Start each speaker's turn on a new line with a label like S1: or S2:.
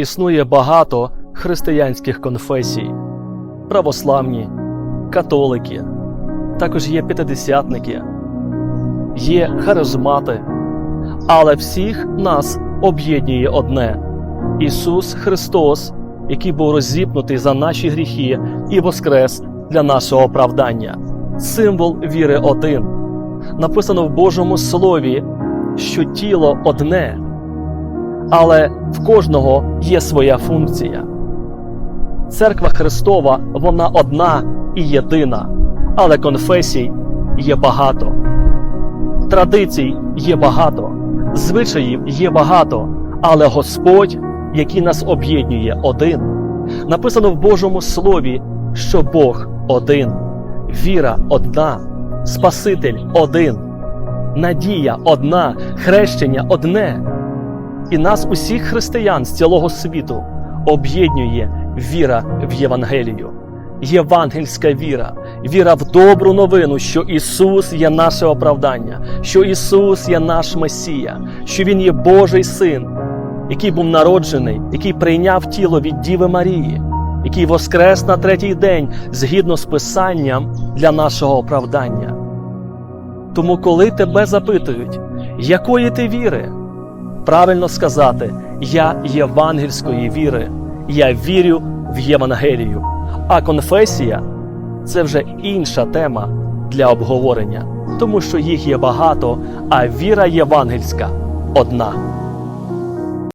S1: Існує багато християнських конфесій: православні, католики, також є п'ятидесятники, є харизмати, але всіх нас об'єднує одне Ісус Христос, який був розіпнутий за наші гріхи і воскрес для нашого оправдання. Символ віри один. Написано в Божому Слові, що тіло одне, але в кожного є своя функція. Церква Христова вона одна і єдина, але конфесій є багато. Традицій є багато, звичаїв є багато, але Господь, який нас об'єднує, один. Написано в Божому Слові, що Бог один, віра одна, Спаситель один, надія одна, хрещення одне. І нас, усіх християн з цілого світу, об'єднує віра в Євангелію. Євангельська віра, віра в добру новину, що Ісус є наше оправдання, що Ісус є наш Месія, що Він є Божий Син, який був народжений, який прийняв тіло від Діви Марії, який воскрес на третій день згідно з Писанням для нашого оправдання. Тому, коли тебе запитують, якої ти віри, правильно сказати, я євангельської віри, я вірю в Євангелію. А конфесія це вже інша тема для обговорення, тому що їх є багато, а віра євангельська одна.